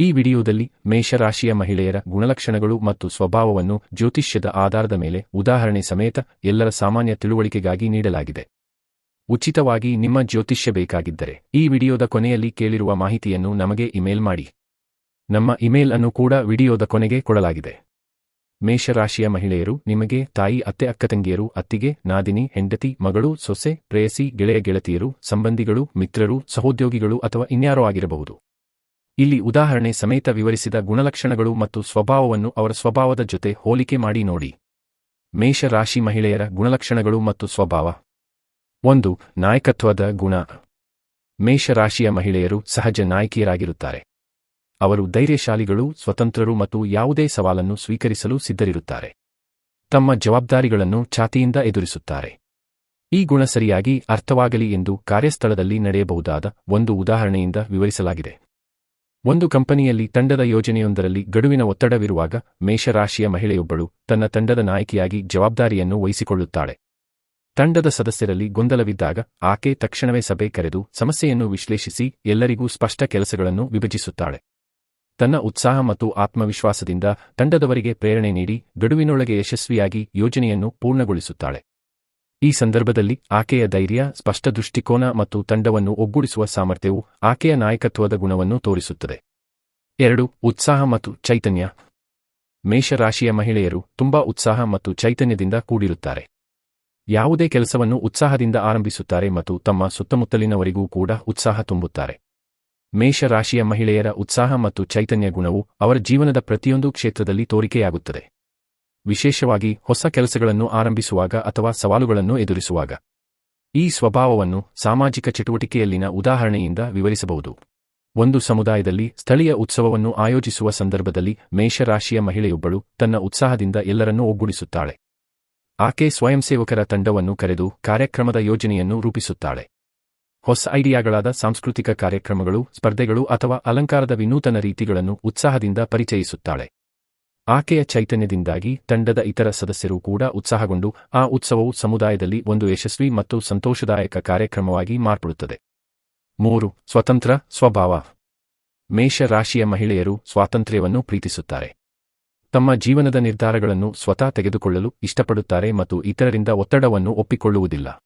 ಈ ವಿಡಿಯೋದಲ್ಲಿ ಮೇಷರಾಶಿಯ ಮಹಿಳೆಯರ ಗುಣಲಕ್ಷಣಗಳು ಮತ್ತು ಸ್ವಭಾವವನ್ನು ಜ್ಯೋತಿಷ್ಯದ ಆಧಾರದ ಮೇಲೆ ಉದಾಹರಣೆ ಸಮೇತ ಎಲ್ಲರ ಸಾಮಾನ್ಯ ತಿಳುವಳಿಕೆಗಾಗಿ ನೀಡಲಾಗಿದೆ. ಉಚಿತವಾಗಿ ನಿಮ್ಮ ಜ್ಯೋತಿಷ್ಯ ಬೇಕಾಗಿದ್ದರೆ ಈ ವಿಡಿಯೋದ ಕೊನೆಯಲ್ಲಿ ಕೇಳಿರುವ ಮಾಹಿತಿಯನ್ನು ನಮಗೆ ಇಮೇಲ್ ಮಾಡಿ. ನಮ್ಮ ಇಮೇಲ್ ಅನ್ನು ಕೂಡ ವಿಡಿಯೋದ ಕೊನೆಗೆ ಕೊಡಲಾಗಿದೆ. ಮೇಷರಾಶಿಯ ಮಹಿಳೆಯರು ನಿಮಗೆ ತಾಯಿ, ಅತ್ತೆ ಅಕ್ಕತಂಗಿಯರು ಅತ್ತಿಗೆ, ನಾದಿನಿ, ಹೆಂಡತಿ, ಮಗಳು, ಸೊಸೆ, ಪ್ರೇಯಸಿ, ಗೆಳೆಯ, ಗೆಳತಿಯರು, ಸಂಬಂಧಿಗಳು, ಮಿತ್ರರು, ಸಹೋದ್ಯೋಗಿಗಳು ಅಥವಾ ಇನ್ಯಾರೋ ಆಗಿರಬಹುದು. ಇಲ್ಲಿ ಉದಾಹರಣೆ ಸಮೇತ ವಿವರಿಸಿದ ಗುಣಲಕ್ಷಣಗಳು ಮತ್ತು ಸ್ವಭಾವವನ್ನು ಅವರ ಸ್ವಭಾವದ ಜೊತೆ ಹೋಲಿಕೆ ಮಾಡಿ ನೋಡಿ. ಮೇಷ ರಾಶಿ ಮಹಿಳೆಯರ ಗುಣಲಕ್ಷಣಗಳು ಮತ್ತು ಸ್ವಭಾವ. ಒಂದು, ನಾಯಕತ್ವದ ಗುಣ. ಮೇಷರಾಶಿಯ ಮಹಿಳೆಯರು ಸಹಜ ನಾಯಕಿಯರಾಗಿರುತ್ತಾರೆ. ಅವರು ಧೈರ್ಯಶಾಲಿಗಳು, ಸ್ವತಂತ್ರರು ಮತ್ತು ಯಾವುದೇ ಸವಾಲನ್ನು ಸ್ವೀಕರಿಸಲು ಸಿದ್ಧರಿರುತ್ತಾರೆ. ತಮ್ಮ ಜವಾಬ್ದಾರಿಗಳನ್ನು ಛಾತಿಯಿಂದ ಎದುರಿಸುತ್ತಾರೆ. ಈ ಗುಣ ಸರಿಯಾಗಿ ಅರ್ಥವಾಗಲಿ ಎಂದು ಕಾರ್ಯಸ್ಥಳದಲ್ಲಿ ನಡೆಯಬಹುದಾದ ಒಂದು ಉದಾಹರಣೆಯಿಂದ ವಿವರಿಸಲಾಗಿದೆ. ಒಂದು ಕಂಪನಿಯಲ್ಲಿ ತಂಡದ ಯೋಜನೆಯೊಂದರಲ್ಲಿ ಗಡುವಿನ ಒತ್ತಡವಿರುವಾಗ ಮೇಷರಾಶಿಯ ಮಹಿಳೆಯೊಬ್ಬಳು ತನ್ನ ತಂಡದ ನಾಯಕಿಯಾಗಿ ಜವಾಬ್ದಾರಿಯನ್ನು ವಹಿಸಿಕೊಳ್ಳುತ್ತಾಳೆ. ತಂಡದ ಸದಸ್ಯರಲ್ಲಿ ಗೊಂದಲವಿದ್ದಾಗ ಆಕೆ ತಕ್ಷಣವೇ ಸಭೆ ಕರೆದು ಸಮಸ್ಯೆಯನ್ನು ವಿಶ್ಲೇಷಿಸಿ ಎಲ್ಲರಿಗೂ ಸ್ಪಷ್ಟ ಕೆಲಸಗಳನ್ನು ವಿಭಜಿಸುತ್ತಾಳೆ. ತನ್ನ ಉತ್ಸಾಹ ಮತ್ತು ಆತ್ಮವಿಶ್ವಾಸದಿಂದ ತಂಡದವರಿಗೆ ಪ್ರೇರಣೆ ನೀಡಿ ಗಡುವಿನೊಳಗೆ ಯಶಸ್ವಿಯಾಗಿ ಯೋಜನೆಯನ್ನು ಪೂರ್ಣಗೊಳಿಸುತ್ತಾಳೆ. ಈ ಸಂದರ್ಭದಲ್ಲಿ ಆಕೆಯ ಧೈರ್ಯ, ಸ್ಪಷ್ಟ ದೃಷ್ಟಿಕೋನ ಮತ್ತು ತಂಡವನ್ನು ಒಗ್ಗೂಡಿಸುವ ಸಾಮರ್ಥ್ಯವು ಆಕೆಯ ನಾಯಕತ್ವದ ಗುಣವನ್ನು ತೋರಿಸುತ್ತದೆ. ಎರಡು, ಉತ್ಸಾಹ ಮತ್ತು ಚೈತನ್ಯ. ಮೇಷರಾಶಿಯ ಮಹಿಳೆಯರು ತುಂಬಾ ಉತ್ಸಾಹ ಮತ್ತು ಚೈತನ್ಯದಿಂದ ಕೂಡಿರುತ್ತಾರೆ. ಯಾವುದೇ ಕೆಲಸವನ್ನು ಉತ್ಸಾಹದಿಂದ ಆರಂಭಿಸುತ್ತಾರೆ ಮತ್ತು ತಮ್ಮ ಸುತ್ತಮುತ್ತಲಿನವರಿಗೂ ಕೂಡ ಉತ್ಸಾಹ ತುಂಬುತ್ತಾರೆ. ಮೇಷರಾಶಿಯ ಮಹಿಳೆಯರ ಉತ್ಸಾಹ ಮತ್ತು ಚೈತನ್ಯ ಗುಣವು ಅವರ ಜೀವನದ ಪ್ರತಿಯೊಂದು ಕ್ಷೇತ್ರದಲ್ಲಿ ತೋರಿಕೆಯಾಗುತ್ತದೆ. ವಿಶೇಷವಾಗಿ ಹೊಸ ಕೆಲಸಗಳನ್ನು ಆರಂಭಿಸುವಾಗ ಅಥವಾ ಸವಾಲುಗಳನ್ನು ಎದುರಿಸುವಾಗ. ಈ ಸ್ವಭಾವವನ್ನು ಸಾಮಾಜಿಕ ಚಟುವಟಿಕೆಯಲ್ಲಿನ ಉದಾಹರಣೆಯಿಂದ ವಿವರಿಸಬಹುದು. ಒಂದು ಸಮುದಾಯದಲ್ಲಿ ಸ್ಥಳೀಯ ಉತ್ಸವವನ್ನು ಆಯೋಜಿಸುವ ಸಂದರ್ಭದಲ್ಲಿ ಮೇಷರಾಶಿಯ ಮಹಿಳೆಯೊಬ್ಬಳು ತನ್ನ ಉತ್ಸಾಹದಿಂದ ಎಲ್ಲರನ್ನೂ ಒಗ್ಗೂಡಿಸುತ್ತಾಳೆ. ಆಕೆ ಸ್ವಯಂಸೇವಕರ ತಂಡವನ್ನು ಕರೆದು ಕಾರ್ಯಕ್ರಮದ ಯೋಜನೆಯನ್ನು ರೂಪಿಸುತ್ತಾಳೆ. ಹೊಸ ಐಡಿಯಾಗಳಾದ ಸಾಂಸ್ಕೃತಿಕ ಕಾರ್ಯಕ್ರಮಗಳು, ಸ್ಪರ್ಧೆಗಳು ಅಥವಾ ಅಲಂಕಾರದ ವಿನೂತನ ರೀತಿಗಳನ್ನು ಉತ್ಸಾಹದಿಂದ ಪರಿಚಯಿಸುತ್ತಾಳೆ. ಆಕೆಯ ಚೈತನ್ಯದಿಂದಾಗಿ ತಂಡದ ಇತರ ಸದಸ್ಯರು ಕೂಡ ಉತ್ಸಾಹಗೊಂಡು ಆ ಉತ್ಸವವು ಸಮುದಾಯದಲ್ಲಿ ಒಂದು ಯಶಸ್ವಿ ಮತ್ತು ಸಂತೋಷದಾಯಕ ಕಾರ್ಯಕ್ರಮವಾಗಿ ಮಾರ್ಪಡುತ್ತದೆ. ಮೂರು, ಸ್ವತಂತ್ರ ಸ್ವಭಾವ. ಮೇಷ ರಾಶಿಯ ಮಹಿಳೆಯರು ಸ್ವಾತಂತ್ರ್ಯವನ್ನು ಪ್ರೀತಿಸುತ್ತಾರೆ. ತಮ್ಮ ಜೀವನದ ನಿರ್ಧಾರಗಳನ್ನು ಸ್ವತಃ ತೆಗೆದುಕೊಳ್ಳಲು ಇಷ್ಟಪಡುತ್ತಾರೆ ಮತ್ತು ಇತರರಿಂದ ಒತ್ತಡವನ್ನು ಒಪ್ಪಿಕೊಳ್ಳುವುದಿಲ್ಲ.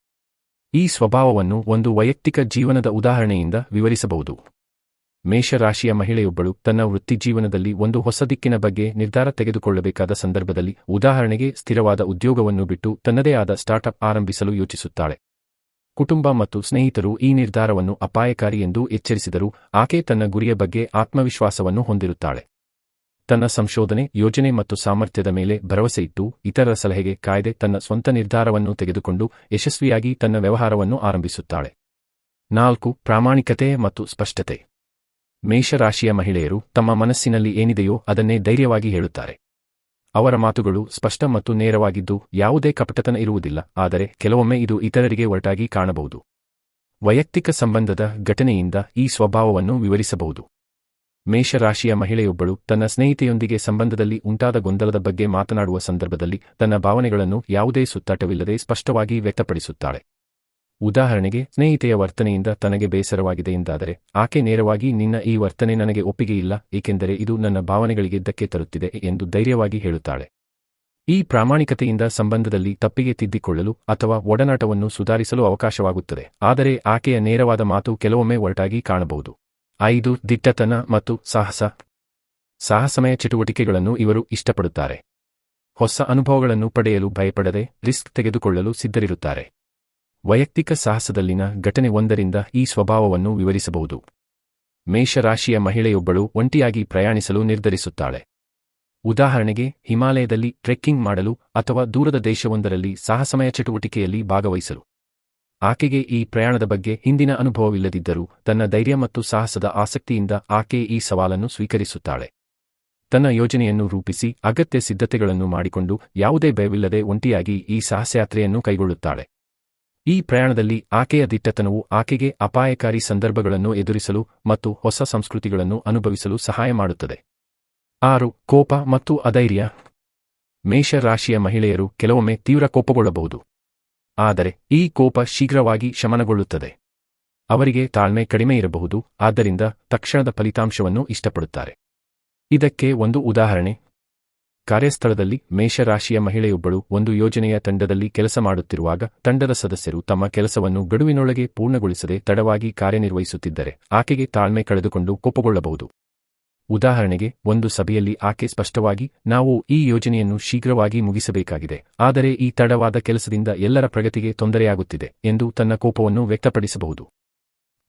ಈ ಸ್ವಭಾವವನ್ನು ಒಂದು ವೈಯಕ್ತಿಕ ಜೀವನದ ಉದಾಹರಣೆಯಿಂದ ವಿವರಿಸಬಹುದು. ಮೇಷರಾಶಿಯ ಮಹಿಳೆಯೊಬ್ಬಳು ತನ್ನ ವೃತ್ತಿಜೀವನದಲ್ಲಿ ಒಂದು ಹೊಸ ದಿಕ್ಕಿನ ಬಗ್ಗೆ ನಿರ್ಧಾರ ತೆಗೆದುಕೊಳ್ಳಬೇಕಾದ ಸಂದರ್ಭದಲ್ಲಿ ಉದಾಹರಣೆಗೆ ಸ್ಥಿರವಾದ ಉದ್ಯೋಗವನ್ನು ಬಿಟ್ಟು ತನ್ನದೇ ಆದ ಸ್ಟಾರ್ಟ್ಅಪ್ ಆರಂಭಿಸಲು ಯೋಚಿಸುತ್ತಾಳೆ. ಕುಟುಂಬ ಮತ್ತು ಸ್ನೇಹಿತರು ಈ ನಿರ್ಧಾರವನ್ನು ಅಪಾಯಕಾರಿ ಎಂದು ಎಚ್ಚರಿಸಿದರೂ ಆಕೆ ತನ್ನ ಗುರಿಯ ಬಗ್ಗೆ ಆತ್ಮವಿಶ್ವಾಸವನ್ನು ಹೊಂದಿರುತ್ತಾಳೆ. ತನ್ನ ಸಂಶೋಧನೆ, ಯೋಜನೆ ಮತ್ತು ಸಾಮರ್ಥ್ಯದ ಮೇಲೆ ಭರವಸೆಯಿಟ್ಟು ಇತರರ ಸಲಹೆಗೆ ಕಾಯ್ದೆ ತನ್ನ ಸ್ವಂತ ನಿರ್ಧಾರವನ್ನು ತೆಗೆದುಕೊಂಡು ಯಶಸ್ವಿಯಾಗಿ ತನ್ನ ವ್ಯವಹಾರವನ್ನು ಆರಂಭಿಸುತ್ತಾಳೆ. ನಾಲ್ಕು, ಪ್ರಾಮಾಣಿಕತೆ ಮತ್ತು ಸ್ಪಷ್ಟತೆ. ಮೇಷರಾಶಿಯ ಮಹಿಳೆಯರು ತಮ್ಮ ಮನಸ್ಸಿನಲ್ಲಿ ಏನಿದೆಯೋ ಅದನ್ನೇ ಧೈರ್ಯವಾಗಿ ಹೇಳುತ್ತಾರೆ. ಅವರ ಮಾತುಗಳು ಸ್ಪಷ್ಟ ಮತ್ತು ನೇರವಾಗಿದ್ದು ಯಾವುದೇ ಕಪಟತನ ಇರುವುದಿಲ್ಲ, ಆದರೆ ಕೆಲವೊಮ್ಮೆ ಇದು ಇತರರಿಗೆ ಒರಟಾಗಿ ಕಾಣಬಹುದು. ವೈಯಕ್ತಿಕ ಸಂಬಂಧದ ಘಟನೆಯಿಂದ ಈ ಸ್ವಭಾವವನ್ನು ವಿವರಿಸಬಹುದು. ಮೇಷರಾಶಿಯ ಮಹಿಳೆಯೊಬ್ಬಳು ತನ್ನ ಸ್ನೇಹಿತೆಯೊಂದಿಗೆ ಸಂಬಂಧದಲ್ಲಿ ಉಂಟಾದ ಗೊಂದಲದ ಬಗ್ಗೆ ಮಾತನಾಡುವ ಸಂದರ್ಭದಲ್ಲಿ ತನ್ನ ಭಾವನೆಗಳನ್ನು ಯಾವುದೇ ಸುತ್ತಾಟವಿಲ್ಲದೆ ಸ್ಪಷ್ಟವಾಗಿ ವ್ಯಕ್ತಪಡಿಸುತ್ತಾಳೆ. ಉದಾಹರಣೆಗೆ, ಸ್ನೇಹಿತೆಯ ವರ್ತನೆಯಿಂದ ತನಗೆ ಬೇಸರವಾಗಿದೆ ಎಂದಾದರೆ, ಆಕೆ ನೇರವಾಗಿ, ನಿನ್ನ ಈ ವರ್ತನೆ ನನಗೆ ಒಪ್ಪಿಗೆ ಇಲ್ಲ, ಏಕೆಂದರೆ ಇದು ನನ್ನ ಭಾವನೆಗಳಿಗೆ ಧಕ್ಕೆ ತರುತ್ತಿದೆ ಎಂದು ಧೈರ್ಯವಾಗಿ ಹೇಳುತ್ತಾಳೆ. ಈ ಪ್ರಾಮಾಣಿಕತೆಯಿಂದ ಸಂಬಂಧದಲ್ಲಿ ತಪ್ಪಿಗೆ ತಿದ್ದಿಕೊಳ್ಳಲು ಅಥವಾ ಒಡನಾಟವನ್ನು ಸುಧಾರಿಸಲು ಅವಕಾಶವಾಗುತ್ತದೆ, ಆದರೆ ಆಕೆಯ ನೇರವಾದ ಮಾತು ಕೆಲವೊಮ್ಮೆ ಒರಟಾಗಿ ಕಾಣಬಹುದು. ಐದು, ದಿಟ್ಟತನ ಮತ್ತು ಸಾಹಸ. ಸಾಹಸಮಯ ಚಟುವಟಿಕೆಗಳನ್ನು ಇವರು ಇಷ್ಟಪಡುತ್ತಾರೆ. ಹೊಸ ಅನುಭವಗಳನ್ನು ಪಡೆಯಲು ಭಯಪಡದೆ, ರಿಸ್ಕ್ ತೆಗೆದುಕೊಳ್ಳಲು ಸಿದ್ಧರಿರುತ್ತಾರೆ. ವೈಯಕ್ತಿಕ ಸಾಹಸದಲ್ಲಿನ ಘಟನೆ ಒಂದರಿಂದ ಈ ಸ್ವಭಾವವನ್ನು ವಿವರಿಸಬಹುದು. ಮೇಷರಾಶಿಯ ಮಹಿಳೆಯೊಬ್ಬಳು ಒಂಟಿಯಾಗಿ ಪ್ರಯಾಣಿಸಲು ನಿರ್ಧರಿಸುತ್ತಾಳೆ. ಉದಾಹರಣೆಗೆ, ಹಿಮಾಲಯದಲ್ಲಿ ಟ್ರೆಕ್ಕಿಂಗ್ ಮಾಡಲು ಅಥವಾ ದೂರದ ದೇಶವೊಂದರಲ್ಲಿ ಸಾಹಸಮಯ ಚಟುವಟಿಕೆಯಲ್ಲಿ ಭಾಗವಹಿಸಲು. ಆಕೆಗೆ ಈ ಪ್ರಯಾಣದ ಬಗ್ಗೆ ಹಿಂದಿನ ಅನುಭವವಿಲ್ಲದಿದ್ದರೂ ತನ್ನ ಧೈರ್ಯ ಮತ್ತು ಸಾಹಸದ ಆಸಕ್ತಿಯಿಂದ ಆಕೆ ಈ ಸವಾಲನ್ನು ಸ್ವೀಕರಿಸುತ್ತಾಳೆ. ತನ್ನ ಯೋಜನೆಯನ್ನು ರೂಪಿಸಿ ಅಗತ್ಯ ಸಿದ್ಧತೆಗಳನ್ನು ಮಾಡಿಕೊಂಡು ಯಾವುದೇ ಭಯವಿಲ್ಲದೆ ಒಂಟಿಯಾಗಿ ಈ ಸಾಹಸಯಾತ್ರೆಯನ್ನು ಕೈಗೊಳ್ಳುತ್ತಾಳೆ. ಈ ಪ್ರಯಾಣದಲ್ಲಿ ಆಕೆಯ ದಿಟ್ಟತನವು ಆಕೆಗೆ ಅಪಾಯಕಾರಿ ಸಂದರ್ಭಗಳನ್ನು ಎದುರಿಸಲು ಮತ್ತು ಹೊಸ ಸಂಸ್ಕೃತಿಗಳನ್ನು ಅನುಭವಿಸಲು ಸಹಾಯ ಮಾಡುತ್ತದೆ. ಆರು, ಕೋಪ ಮತ್ತು ಅಧೈರ್ಯ. ಮೇಷರಾಶಿಯ ಮಹಿಳೆಯರು ಕೆಲವೊಮ್ಮೆ ತೀವ್ರ ಕೋಪಗೊಳ್ಳಬಹುದು. ಆದರೆ ಈ ಕೋಪ ಶೀಘ್ರವಾಗಿ ಶಮನಗೊಳ್ಳುತ್ತದೆ. ಅವರಿಗೆ ತಾಳ್ಮೆ ಕಡಿಮೆ ಇರಬಹುದು, ಆದ್ದರಿಂದ ತಕ್ಷಣದ ಫಲಿತಾಂಶವನ್ನು ಇಷ್ಟಪಡುತ್ತಾರೆ. ಇದಕ್ಕೆ ಒಂದು ಉದಾಹರಣೆ ಕಾರ್ಯಸ್ಥಳದಲ್ಲಿ ಮೇಷರಾಶಿಯ ಮಹಿಳೆಯೊಬ್ಬಳು ಒಂದು ಯೋಜನೆಯ ತಂಡದಲ್ಲಿ ಕೆಲಸ ಮಾಡುತ್ತಿರುವಾಗ ತಂಡದ ಸದಸ್ಯರು ತಮ್ಮ ಕೆಲಸವನ್ನು ಗಡುವಿನೊಳಗೆ ಪೂರ್ಣಗೊಳಿಸದೆ ತಡವಾಗಿ ಕಾರ್ಯನಿರ್ವಹಿಸುತ್ತಿದ್ದರೆ ಆಕೆಗೆ ತಾಳ್ಮೆ ಕಳೆದುಕೊಂಡು ಕೋಪಗೊಳ್ಳಬಹುದು. ಉದಾಹರಣೆಗೆ, ಒಂದು ಸಭೆಯಲ್ಲಿ ಆಕೆ ಸ್ಪಷ್ಟವಾಗಿ, ನಾವು ಈ ಯೋಜನೆಯನ್ನು ಶೀಘ್ರವಾಗಿ ಮುಗಿಸಬೇಕಾಗಿದೆ, ಆದರೆ ಈ ತಡವಾದ ಕೆಲಸದಿಂದ ಎಲ್ಲರ ಪ್ರಗತಿಗೆ ತೊಂದರೆಯಾಗುತ್ತಿದೆ ಎಂದು ತನ್ನ ಕೋಪವನ್ನು ವ್ಯಕ್ತಪಡಿಸಬಹುದು.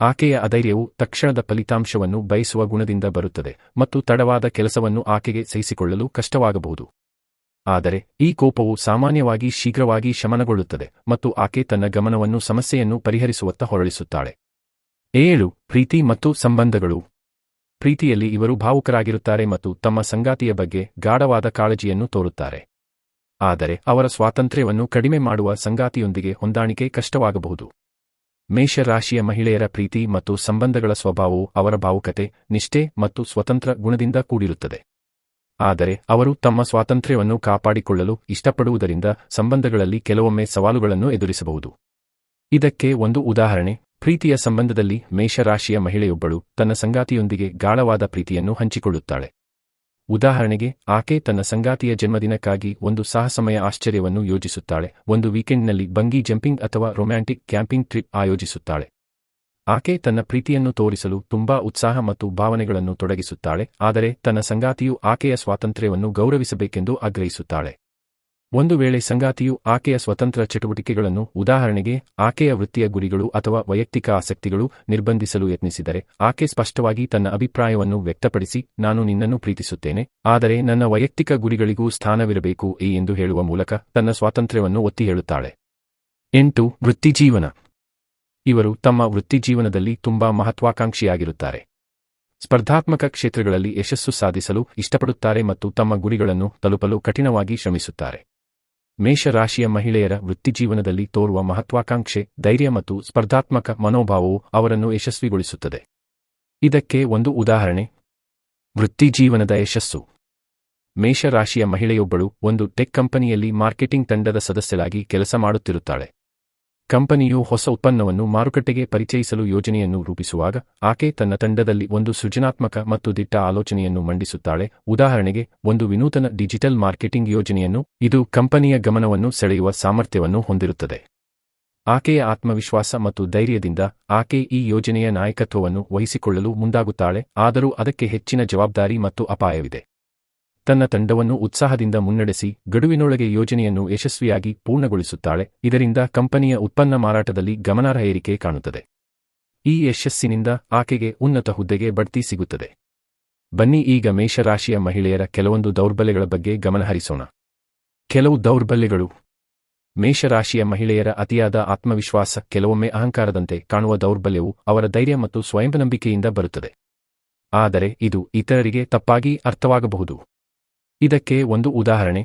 ಆಕೆಯ ಅಧೈರ್ಯವು ತಕ್ಷಣದ ಫಲಿತಾಂಶವನ್ನು ಬಯಸುವ ಗುಣದಿಂದ ಬರುತ್ತದೆ ಮತ್ತು ತಡವಾದ ಕೆಲಸವನ್ನು ಆಕೆಗೆ ಸಹಿಸಿಕೊಳ್ಳಲು ಕಷ್ಟವಾಗಬಹುದು. ಆದರೆ, ಈ ಕೋಪವು ಸಾಮಾನ್ಯವಾಗಿ ಶೀಘ್ರವಾಗಿ ಶಮನಗೊಳ್ಳುತ್ತದೆ ಮತ್ತು ಆಕೆ ತನ್ನ ಗಮನವನ್ನು ಸಮಸ್ಯೆಯನ್ನು ಪರಿಹರಿಸುವತ್ತ ಹೊರಳಿಸುತ್ತಾಳೆ. ಏಳು, ಪ್ರೀತಿ ಮತ್ತು ಸಂಬಂಧಗಳು. ಪ್ರೀತಿಯಲ್ಲಿ ಇವರು ಭಾವುಕರಾಗಿರುತ್ತಾರೆ ಮತ್ತು ತಮ್ಮ ಸಂಗಾತಿಯ ಬಗ್ಗೆ ಗಾಢವಾದ ಕಾಳಜಿಯನ್ನು ತೋರುತ್ತಾರೆ. ಆದರೆ, ಅವರ ಸ್ವಾತಂತ್ರ್ಯವನ್ನು ಕಡಿಮೆ ಮಾಡುವ ಸಂಗಾತಿಯೊಂದಿಗೆ ಹೊಂದಾಣಿಕೆ ಕಷ್ಟವಾಗಬಹುದು. ಮೇಷರಾಶಿಯ ಮಹಿಳೆಯರ ಪ್ರೀತಿ ಮತ್ತು ಸಂಬಂಧಗಳ ಸ್ವಭಾವವು ಅವರ ಭಾವುಕತೆ, ನಿಷ್ಠೆ ಮತ್ತು ಸ್ವತಂತ್ರ ಗುಣದಿಂದ ಕೂಡಿರುತ್ತದೆ. ಆದರೆ ಅವರು ತಮ್ಮ ಸ್ವಾತಂತ್ರ್ಯವನ್ನು ಕಾಪಾಡಿಕೊಳ್ಳಲು ಇಷ್ಟಪಡುವುದರಿಂದ ಸಂಬಂಧಗಳಲ್ಲಿ ಕೆಲವೊಮ್ಮೆ ಸವಾಲುಗಳನ್ನು ಎದುರಿಸಬಹುದು. ಇದಕ್ಕೆ ಒಂದು ಉದಾಹರಣೆ, ಪ್ರೀತಿಯ ಸಂಬಂಧದಲ್ಲಿ ಮೇಷರಾಶಿಯ ಮಹಿಳೆಯೊಬ್ಬಳು ತನ್ನ ಸಂಗಾತಿಯೊಂದಿಗೆ ಗಾಢವಾದ ಪ್ರೀತಿಯನ್ನು ಹಂಚಿಕೊಳ್ಳುತ್ತಾಳೆ. ಉದಾಹರಣೆಗೆ, ಆಕೆ ತನ್ನ ಸಂಗಾತಿಯ ಜನ್ಮದಿನಕ್ಕಾಗಿ ಒಂದು ಸಾಹಸಮಯ ಆಶ್ಚರ್ಯವನ್ನು ಯೋಜಿಸುತ್ತಾಳೆ. ಒಂದು ವೀಕೆಂಡ್ನಲ್ಲಿ ಬಂಗಿ ಜಂಪಿಂಗ್ ಅಥವಾ ರೊಮ್ಯಾಂಟಿಕ್ ಕ್ಯಾಂಪಿಂಗ್ ಟ್ರಿಪ್ ಆಯೋಜಿಸುತ್ತಾಳೆ. ಆಕೆ ತನ್ನ ಪ್ರೀತಿಯನ್ನು ತೋರಿಸಲು ತುಂಬಾ ಉತ್ಸಾಹ ಮತ್ತು ಭಾವನೆಗಳನ್ನು ತೊಡಗಿಸುತ್ತಾಳೆ, ಆದರೆ ತನ್ನ ಸಂಗಾತಿಯು ಆಕೆಯ ಸ್ವಾತಂತ್ರ್ಯವನ್ನು ಗೌರವಿಸಬೇಕೆಂದು ಆಗ್ರಹಿಸುತ್ತಾಳೆ. ಒಂದು ವೇಳೆ ಸಂಗಾತಿಯು ಆಕೆಯ ಸ್ವತಂತ್ರ ಚಟುವಟಿಕೆಗಳನ್ನು, ಉದಾಹರಣೆಗೆ, ಆಕೆಯ ವೃತ್ತಿಯ ಗುರಿಗಳು ಅಥವಾ ವೈಯಕ್ತಿಕ ಆಸಕ್ತಿಗಳು ನಿರ್ಬಂಧಿಸಲು ಯತ್ನಿಸಿದರೆ, ಆಕೆ ಸ್ಪಷ್ಟವಾಗಿ ತನ್ನ ಅಭಿಪ್ರಾಯವನ್ನು ವ್ಯಕ್ತಪಡಿಸಿ, ನಾನು ನಿನ್ನನ್ನು ಪ್ರೀತಿಸುತ್ತೇನೆ, ಆದರೆ ನನ್ನ ವೈಯಕ್ತಿಕ ಗುರಿಗಳಿಗೂ ಸ್ಥಾನವಿರಬೇಕು ಈ ಎಂದು ಹೇಳುವ ಮೂಲಕ ತನ್ನ ಸ್ವಾತಂತ್ರ್ಯವನ್ನು ಒತ್ತಿ ಹೇಳುತ್ತಾಳೆ. ಎಂಟು, ವೃತ್ತಿಜೀವನ. ಇವರು ತಮ್ಮ ವೃತ್ತಿಜೀವನದಲ್ಲಿ ತುಂಬಾ ಮಹತ್ವಾಕಾಂಕ್ಷಿಯಾಗಿರುತ್ತಾರೆ. ಸ್ಪರ್ಧಾತ್ಮಕ ಕ್ಷೇತ್ರಗಳಲ್ಲಿ ಯಶಸ್ಸು ಸಾಧಿಸಲು ಇಷ್ಟಪಡುತ್ತಾರೆ ಮತ್ತು ತಮ್ಮ ಗುರಿಗಳನ್ನು ತಲುಪಲು ಕಠಿಣವಾಗಿ ಶ್ರಮಿಸುತ್ತಾರೆ. ಮೇಷರಾಶಿಯ ಮಹಿಳೆಯರ ವೃತ್ತಿಜೀವನದಲ್ಲಿ ತೋರುವ ಮಹತ್ವಾಕಾಂಕ್ಷೆ, ಧೈರ್ಯ ಮತ್ತು ಸ್ಪರ್ಧಾತ್ಮಕ ಮನೋಭಾವವು ಅವರನ್ನು ಯಶಸ್ವಿಗೊಳಿಸುತ್ತದೆ. ಇದಕ್ಕೆ ಒಂದು ಉದಾಹರಣೆ. ವೃತ್ತಿಜೀವನದ ಯಶಸ್ಸು. ಮೇಷರಾಶಿಯ ಮಹಿಳೆಯೊಬ್ಬಳು ಒಂದು ಟೆಕ್ ಕಂಪನಿಯಲ್ಲಿ ಮಾರ್ಕೆಟಿಂಗ್ ತಂಡದ ಸದಸ್ಯರಾಗಿ ಕೆಲಸ ಮಾಡುತ್ತಿರುತ್ತಾಳೆ. ಕಂಪನಿಯು ಹೊಸ ಉತ್ಪನ್ನವನ್ನು ಮಾರುಕಟ್ಟೆಗೆ ಪರಿಚಯಿಸಲು ಯೋಜನೆಯನ್ನು ರೂಪಿಸುವಾಗ ಆಕೆ ತನ್ನ ತಂಡದಲ್ಲಿ ಒಂದು ಸೃಜನಾತ್ಮಕ ಮತ್ತು ದಿಟ್ಟ ಆಲೋಚನೆಯನ್ನು ಮಂಡಿಸುತ್ತಾಳೆ. ಉದಾಹರಣೆಗೆ, ಒಂದು ವಿನೂತನ ಡಿಜಿಟಲ್ ಮಾರ್ಕೆಟಿಂಗ್ ಯೋಜನೆಯನ್ನು ಇದು ಕಂಪನಿಯ ಗಮನವನ್ನು ಸೆಳೆಯುವ ಸಾಮರ್ಥ್ಯವನ್ನು ಹೊಂದಿರುತ್ತದೆ. ಆಕೆಯ ಆತ್ಮವಿಶ್ವಾಸ ಮತ್ತು ಧೈರ್ಯದಿಂದ ಆಕೆ ಈ ಯೋಜನೆಯ ನಾಯಕತ್ವವನ್ನು ವಹಿಸಿಕೊಳ್ಳಲು ಮುಂದಾಗುತ್ತಾಳೆ, ಆದರೂ ಅದಕ್ಕೆ ಹೆಚ್ಚಿನ ಜವಾಬ್ದಾರಿ ಮತ್ತು ಅಪಾಯವಿದೆ. ತನ್ನ ತಂಡವನ್ನು ಉತ್ಸಾಹದಿಂದ ಮುನ್ನಡೆಸಿ ಗಡುವಿನೊಳಗೆ ಯೋಜನೆಯನ್ನು ಯಶಸ್ವಿಯಾಗಿ ಪೂರ್ಣಗೊಳಿಸುತ್ತಾಳೆ. ಇದರಿಂದ ಕಂಪನಿಯ ಉತ್ಪನ್ನ ಮಾರಾಟದಲ್ಲಿ ಗಮನಾರ್ಹ ಏರಿಕೆ ಕಾಣುತ್ತದೆ. ಈ ಯಶಸ್ಸಿನಿಂದ ಆಕೆಗೆ ಉನ್ನತ ಹುದ್ದೆಗೆ ಬಡ್ತಿ ಸಿಗುತ್ತದೆ. ಬನ್ನಿ ಈಗ ಮೇಷರಾಶಿಯ ಮಹಿಳೆಯರ ಕೆಲವೊಂದು ದೌರ್ಬಲ್ಯಗಳ ಬಗ್ಗೆ ಗಮನಹರಿಸೋಣ. ಕೆಲವು ದೌರ್ಬಲ್ಯಗಳು. ಮೇಷರಾಶಿಯ ಮಹಿಳೆಯರ ಅತಿಯಾದ ಆತ್ಮವಿಶ್ವಾಸ ಕೆಲವೊಮ್ಮೆ ಅಹಂಕಾರದಂತೆ ಕಾಣುವ ದೌರ್ಬಲ್ಯವು ಅವರ ಧೈರ್ಯ ಮತ್ತು ಸ್ವಯಂನಂಬಿಕೆಯಿಂದ ಬರುತ್ತದೆ. ಆದರೆ ಇದು ಇತರರಿಗೆ ತಪ್ಪಾಗಿ ಅರ್ಥವಾಗಬಹುದು. ಇದಕ್ಕೆ ಒಂದು ಉದಾಹರಣೆ.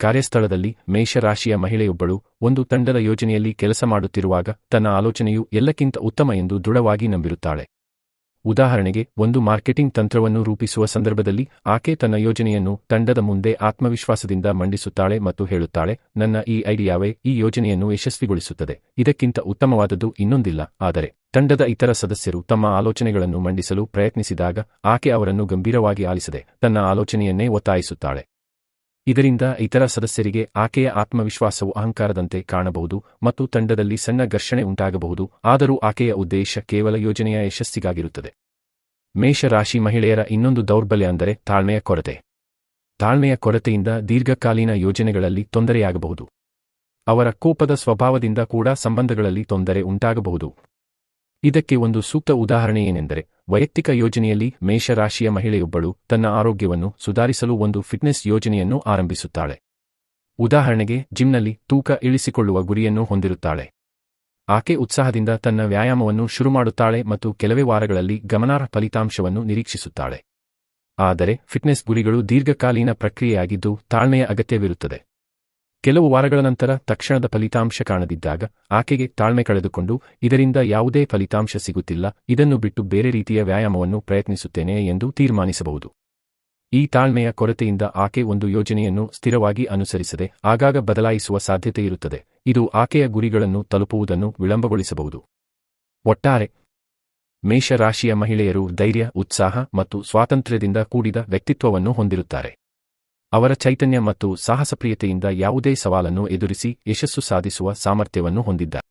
ಕಾರ್ಯಸ್ಥಳದಲ್ಲಿ ಮೇಷರಾಶಿಯ ಮಹಿಳೆಯೊಬ್ಬಳು ಒಂದು ತಂಡದ ಯೋಜನೆಯಲ್ಲಿ ಕೆಲಸ ಮಾಡುತ್ತಿರುವಾಗ ತನ್ನ ಆಲೋಚನೆಯು ಎಲ್ಲಕ್ಕಿಂತ ಉತ್ತಮ ಎಂದು ದೃಢವಾಗಿ ನಂಬಿರುತ್ತಾಳೆ. ಉದಾಹರಣೆಗೆ, ಒಂದು ಮಾರ್ಕೆಟಿಂಗ್ ತಂತ್ರವನ್ನು ರೂಪಿಸುವ ಸಂದರ್ಭದಲ್ಲಿ ಆಕೆ ತನ್ನ ಯೋಜನೆಯನ್ನು ತಂಡದ ಮುಂದೆ ಆತ್ಮವಿಶ್ವಾಸದಿಂದ ಮಂಡಿಸುತ್ತಾಳೆ ಮತ್ತು ಹೇಳುತ್ತಾಳೆ, ನನ್ನ ಈ ಐಡಿಯಾವೇ ಈ ಯೋಜನೆಯನ್ನು ಯಶಸ್ವಿಗೊಳಿಸುತ್ತದೆ, ಇದಕ್ಕಿಂತ ಉತ್ತಮವಾದದ್ದು ಇನ್ನೊಂದಿಲ್ಲ, ಆದರೆ ತಂಡದ ಇತರ ಸದಸ್ಯರು ತಮ್ಮ ಆಲೋಚನೆಗಳನ್ನು ಮಂಡಿಸಲು ಪ್ರಯತ್ನಿಸಿದಾಗ ಆಕೆ ಅವರನ್ನು ಗಂಭೀರವಾಗಿ ಆಲಿಸದೆ ತನ್ನ ಆಲೋಚನೆಯನ್ನೇ ಒತ್ತಾಯಿಸುತ್ತಾಳೆ. ಇದರಿಂದ ಇತರ ಸದಸ್ಯರಿಗೆ ಆಕೆಯ ಆತ್ಮವಿಶ್ವಾಸವು ಅಹಂಕಾರದಂತೆ ಕಾಣಬಹುದು ಮತ್ತು ತಂಡದಲ್ಲಿ ಸಣ್ಣ ಘರ್ಷಣೆ ಉಂಟಾಗಬಹುದು, ಆದರೂ ಆಕೆಯ ಉದ್ದೇಶ ಕೇವಲ ಯೋಜನೆಯ ಯಶಸ್ಸಿಗಾಗಿರುತ್ತದೆ. ಮೇಷರಾಶಿ ಮಹಿಳೆಯರ ಇನ್ನೊಂದು ದೌರ್ಬಲ್ಯ ಅಂದರೆ ತಾಳ್ಮೆಯ ಕೊರತೆ. ತಾಳ್ಮೆಯ ಕೊರತೆಯಿಂದ ದೀರ್ಘಕಾಲೀನ ಯೋಜನೆಗಳಲ್ಲಿ ತೊಂದರೆಯಾಗಬಹುದು. ಅವರ ಕೋಪದ ಸ್ವಭಾವದಿಂದ ಕೂಡ ಸಂಬಂಧಗಳಲ್ಲಿ ತೊಂದರೆ ಉಂಟಾಗಬಹುದು. ಇದಕ್ಕೆ ಒಂದು ಸೂಕ್ತ ಉದಾಹರಣೆ ಏನೆಂದರೆ ವೈಯಕ್ತಿಕ ಯೋಜನೆಯಲ್ಲಿ ಮೇಷರಾಶಿಯ ಮಹಿಳೆಯೊಬ್ಬಳು ತನ್ನ ಆರೋಗ್ಯವನ್ನು ಸುಧಾರಿಸಲು ಒಂದು ಫಿಟ್ನೆಸ್ ಯೋಜನೆಯನ್ನು ಆರಂಭಿಸುತ್ತಾಳೆ. ಉದಾಹರಣೆಗೆ, ಜಿಮ್ನಲ್ಲಿ ತೂಕ ಇಳಿಸಿಕೊಳ್ಳುವ ಗುರಿಯನ್ನು ಹೊಂದಿರುತ್ತಾಳೆ. ಆಕೆ ಉತ್ಸಾಹದಿಂದ ತನ್ನ ವ್ಯಾಯಾಮವನ್ನು ಶುರುಮಾಡುತ್ತಾಳೆ ಮತ್ತು ಕೆಲವೇ ವಾರಗಳಲ್ಲಿ ಗಮನಾರ್ಹ ಫಲಿತಾಂಶವನ್ನು ನಿರೀಕ್ಷಿಸುತ್ತಾಳೆ. ಆದರೆ, ಫಿಟ್ನೆಸ್ ಗುರಿಗಳು ದೀರ್ಘಕಾಲೀನ ಪ್ರಕ್ರಿಯೆಯಾಗಿದ್ದು ತಾಳ್ಮೆಯ ಅಗತ್ಯವಿರುತ್ತದೆ. ಕೆಲವು ವಾರಗಳ ನಂತರ ತಕ್ಷಣದ ಫಲಿತಾಂಶ ಕಾಣದಿದ್ದಾಗ ಆಕೆಗೆ ತಾಳ್ಮೆ ಕಳೆದುಕೊಂಡು, ಇದರಿಂದ ಯಾವುದೇ ಫಲಿತಾಂಶ ಸಿಗುತ್ತಿಲ್ಲ, ಇದನ್ನು ಬಿಟ್ಟು ಬೇರೆ ರೀತಿಯ ವ್ಯಾಯಾಮವನ್ನು ಪ್ರಯತ್ನಿಸುತ್ತೇನೆ ಎಂದು ತೀರ್ಮಾನಿಸಬಹುದು. ಈ ತಾಳ್ಮೆಯ ಕೊರತೆಯಿಂದ ಆಕೆ ಒಂದು ಯೋಜನೆಯನ್ನು ಸ್ಥಿರವಾಗಿ ಅನುಸರಿಸದೆ, ಆಗಾಗ ಬದಲಾಯಿಸುವ ಸಾಧ್ಯತೆಯಿರುತ್ತದೆ ಇದು ಆಕೆಯ ಗುರಿಗಳನ್ನು ತಲುಪುವುದನ್ನು ವಿಳಂಬಗೊಳಿಸಬಹುದು. ಒಟ್ಟಾರೆ, ಮೇಷರಾಶಿಯ ಮಹಿಳೆಯರು ಧೈರ್ಯ, ಉತ್ಸಾಹ ಮತ್ತು ಸ್ವಾತಂತ್ರ್ಯದಿಂದ ಕೂಡಿದ ವ್ಯಕ್ತಿತ್ವವನ್ನು ಹೊಂದಿರುತ್ತಾರೆ. ಅವರ ಚೈತನ್ಯ ಮತ್ತು ಸಾಹಸಪ್ರಿಯತೆಯಿಂದ ಯಾವುದೇ ಸವಾಲನ್ನು ಎದುರಿಸಿ ಯಶಸ್ಸು ಸಾಧಿಸುವ ಸಾಮರ್ಥ್ಯವನ್ನು ಹೊಂದಿದ್ದಾರೆ